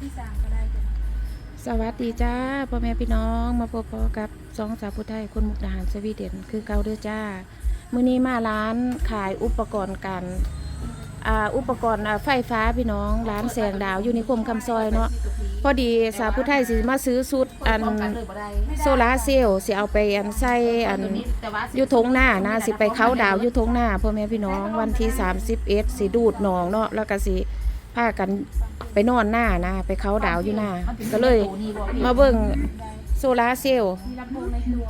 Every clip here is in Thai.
ที่สามก็ได้จ้ะสวัสดีจ้าพ่อแม่พี่น้องมาพบกับสองสาวผู้ไทยคนมุกดาหารสวีเดนคือเกาเด้อจ้ามื้อนี้มาร้านขายอุปกรณ์การอ่าอุปกรณ์อ่าไฟฟ้าพี่น้องร้านแสงดาวอยู่ในคมคำซอยเนาะพอดีสาวผู้ไทยสิมาซื้อสุดอันโซลาร์เซลล์สิเอาไปอันใส่อันอยู่ทงหน้านะสิไปเข้าดาวอยู่ทงหน้าพ่อแม่พี่น้องวันที่31สิดูดหนองเนาะแล้วก็สิ พากันไปนอนหน้านะไปเข้าดาวอยู่หน้า ก็เลยมาเบิ่งโซลาร์เซลล์มีลำโพงในตัว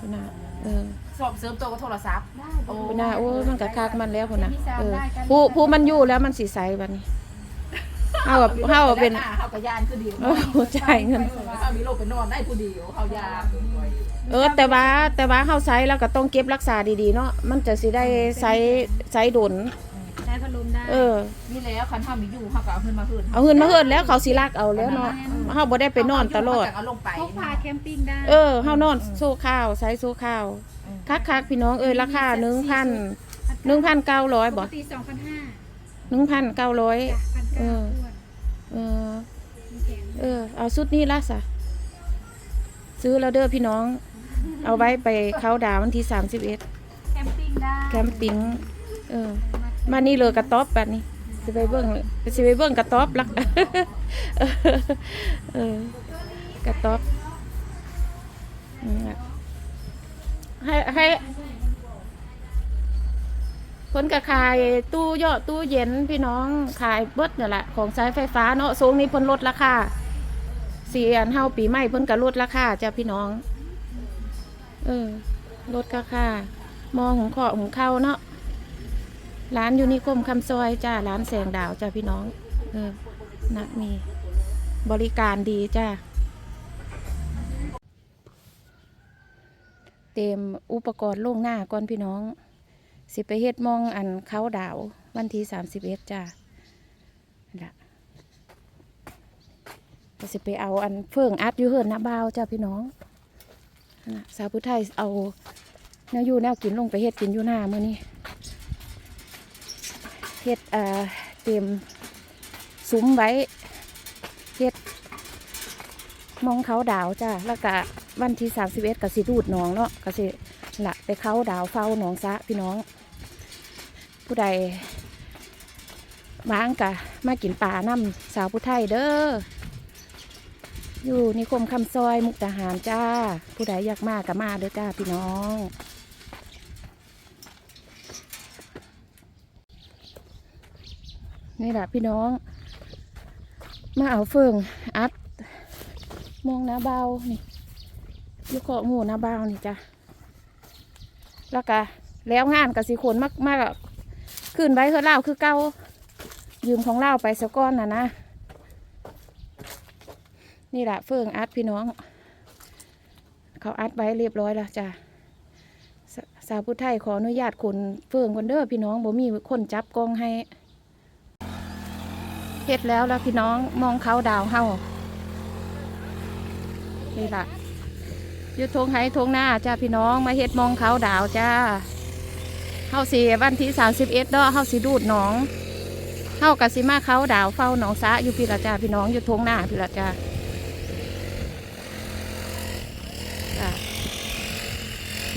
พุ่นน่ะเออสอบเสริมตัวกับโทรศัพท์ได้โอ้พุ่นน่ะโอ้ยมันก็คักมันแล้วพุ่นน่ะเออผู้ผู้มันอยู่แล้วมันสิใสบัดนี้เฮาแบบเฮาเป็นเฮากับยานคือเดียวโอ้จ่ายเงินเฮามีโลกไปนอนได้ผู้เดียวเฮายาเออแต่ว่าแต่ว่าเฮาใช้แล้วก็ต้องเก็บรักษาดีๆเนาะมันจะสิได้ใช้ใช้ดนใช้ พัดลมได้เออ นี่แล้วคันเฮามีอยู่เฮาก็เอาเงินมาคืนเอาเงินมาเฮิดแล้วเขาสิลักเอาแล้วเนาะเฮาบ่ได้ไปนอนตลอดเอาลงไปพกพาแคมปิ้งได้เออเฮานอนโซข้าวใช้โซข้าวคักๆพี่น้องเอ้ยราคา1,000 1,900ปบ่กติสองพันห้า1,900จ้ะพันเอเก้าอ ทวนเออ มีแขนเออ เอาชุดนี้ละสะซื้อแล้วเด้อพี่น้อง เอาไว้ไปเข้าดาววันที่สามสิบเอ็ดแคมปิ้งได้แคมปิ้งเออ มานี่เลยกระต๊อบแบบนี้สิไปเบิ้งสิไปเบิ้งกระต๊อบลักเออกระต๊อบให้ให้คนก็ขายตู้เยาะตู้เย็นพี่น้องขายเบิดเนี่ยแหละของใช้ไฟฟ้าเนาะสูงนี้พิ่นลดราคาสี่อันเฮาปีใหม่เพิ่นก็ลดราคาจ้ะพี่น้อง เออลดราคามองหุงขอหุงข้าเนาะ ร้านอยู่นิคมคำซอยจ้าร้านแสงดาวจ้าพี่น้อง เออนะมีบริการดีจ้าเตรียมอุปกรณ์ล่วงหน้าก่อนพี่น้อง สิไปเฮ็ดมองอันเขาดาว วันที่สามสิบเอ็ดจ้าละก็สิไปเอาอันเฟื่องอัดอยู่เฮิรนหน้าบ่าวจ้าพี่น้องนะสาวผู้ไทยเอาแนวอยู่แนวกินลงไปเฮ็ดกินอยู่หน้ามื้อนี้ เฮ็ดเอ่อเตรียมซุ้มไว้เฮ็ดมองเขาดาวจ้าแล้วก็วันที่สามสิบเอ็ดก็สิดูดหนองเนาะก็สิละไปเขาดาวเฝ้าหนองซะพี่น้อง ผู้ใดว้างกะมากินปลาน้ำสาวผู้ไทยเด้ออยู่นิคมคำซอยมุกดาหารจ้า ผู้ใดอยากมากกะมาเด้อจ้าพี่น้อง นี่แหละพี่น้อง มาเอาเฟืองอัด มองหน้าเบานี่ยุกเกาะหมูหน้าเบานี่จ้ะแล้วก็แล้วงานกับสีขนมากมากขึ้นไว้คือเล่าคือเก้ายืมของเล่าไปสะก้อนน่ะนะ นี่แหละเฟืองอัดพี่น้อง เขาอัดไว้เรียบร้อยแล้วจ้ะสาวผู้ไทยขออนุญาตขนเฟืองคนเด้อพี่น้องบ่มีคนจับกล้องให้ เฮ็ดแล้วแล้วพี่น้องมองเขาดาวเฮานี่ล่ะอยู่ทงไห้ทงหน้าจ้าพี่น้องมาเฮ็ดมองเขาดาวจ้าเฮาสิวันที่สามสิบเอ็ดดอเฮาสิดูดหนองเฮากะสิมาเขาดาวเฝ้าหนองสะอยู่พี่ละจ้าพี่น้องอยู่ทงหน้าพี่ละจ้า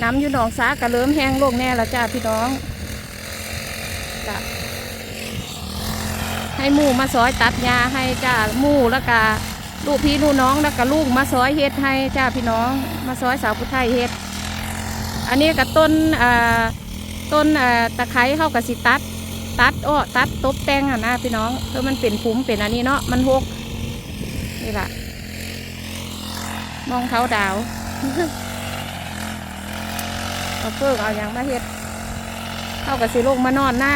น้ำอยู่หนองสะกระเริ่มแห้งลงแน่ละจ้าพี่น้องจ้า ให้หมู่มาซอยตัดหญ้าให้จ้าหมู่แล้วก็ลูกพี่ลูกน้องแล้วก็ลูกมาซอยเฮ็ดให้จ้าพี่น้อง มาซอยสาวผู้ไทยเฮ็ด อันนี้ก็ต้นอ่าต้นอ่าตะไคร้เข้ากับสิตัด ตัดอ้อตัดตบแต่งอะนะพี่น้องเพื่อมันเป็นภูมิเป็นอันนี้เนาะมันหกนี่ละมองเขาดาวเอาเฟิกเอาอย่างมาเฮ็ดเข้ากับสิลงมานอนหน้า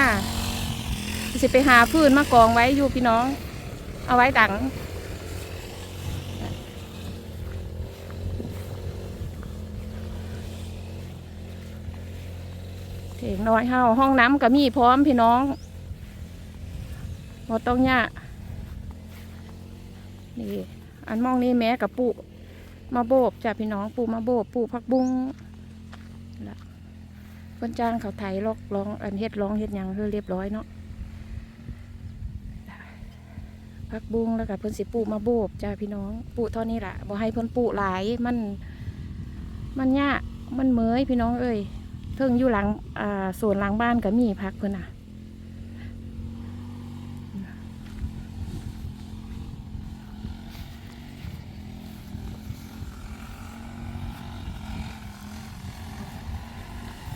สิไปหาพื้นมากองไว้อยู่พี่น้อง เอาไว้ดังเถียงน้อยเฮาห้องน้ำก็มีพร้อมพี่น้องบ่ต้องยากนี่อันมองนี่แม่กับปูมาโบบจ้ะพี่น้องปูมาโบบปูพักบุ้งละเพิ่นจ้างเขาไถลอกร้องอันเฮ็ดร้องเฮ็ดยังเพื่อเรียบร้อยเนาะ ผักบุ้งแล้วก็เพิ่นสิปลูกมาโบบจ้าพี่น้องปลูกเท่านี้ละบ่ให้เพิ่นปลูกหลายมันมันยากมันเหมยพี่น้องเอ้ยเทิงอยู่หลังอ่าสวนหลังบ้านก็มีผักเพิ่นน่ะ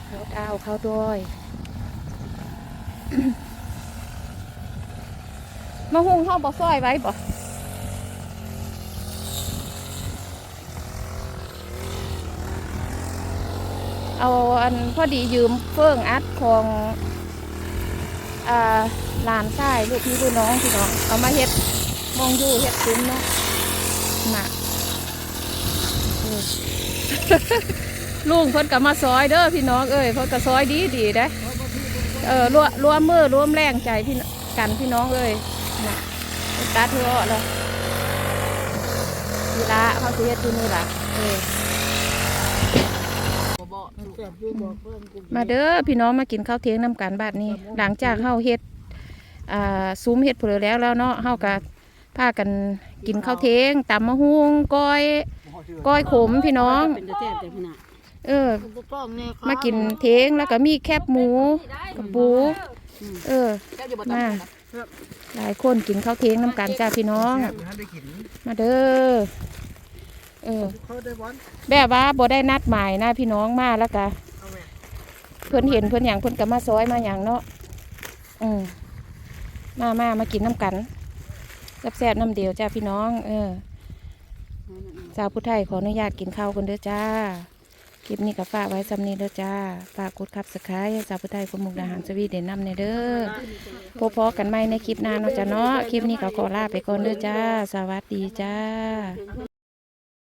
เขาดาวเขาดอย มาหุงห้องบ่ซอยไว้บ่เอาอันพอดียืมเฟื่องอัดของอ่าลานชายลูกพี่ลูกน้องพี่น้องเอามาเฮ็ดมองอยู่เฮ็ดซุ้มเนาะน่ะลุงเพิ่นก็มาซอยเด้อพี่น้องเอ้ยเพิ่นก็ซอยดีดีๆเด้เออรวมรวมมือรวมแรงใจพี่กันพี่น้องเอ้ย น่ะไปตัดเถอะเลยทีละเขาสิเฮ็ดที่นี่ล่ะเออบ่บ่แซ่บอยู่บอกเพิ่นกูมาเด้อพี่น้องมากินข้าวเที่ยงน้ำกันบาดนี้ หลังจากเฮาเฮ็ดอ่าซุ้มเฮ็ดเผลอแล้วแล้วเนาะเฮาก็พากันกินข้าวเที่ยงตำมะฮุงก้อยก้อยขมพี่น้องเป็นจะแซ่บแต่พี่น่ะเออกูกล้องแน่ครับมากินเที่ยงแล้วก็มีแคบหมูกับปูเออแค่อยู่บ่ต้องมา หลายคนกินข้าวเที่ยงน้ำกันจ้าพี่น้อง มาเด้อเออเขาได้วันแบบว่าบ่ได้นัดหมายนะพี่น้องมาแล้วก็เอาแม่เพิ่นเห็นเพิ่นอย่างเพิ่นก็มาซอยมาอย่างเนาะอืมมามามากินน้ำกันแซ่บๆน้ำเดียวจ้าพี่น้อง เออสาวผู้ไทยขออนุญาตกินข้าวกันเด้อจ้า คลิปนี้ก็ฝากไว้สำนีเด้อจ้า ฝากกดคับสไครต์สาวผู้ไทยคนมุกดาหารสวีเด่นนำในเด้อพบพอกันใหม่ในคลิปหน้าเนาะจ้าเนาะ คลิปนี้ก็ขอลาไปก่อนเด้อจ้า สวัสดีจ้า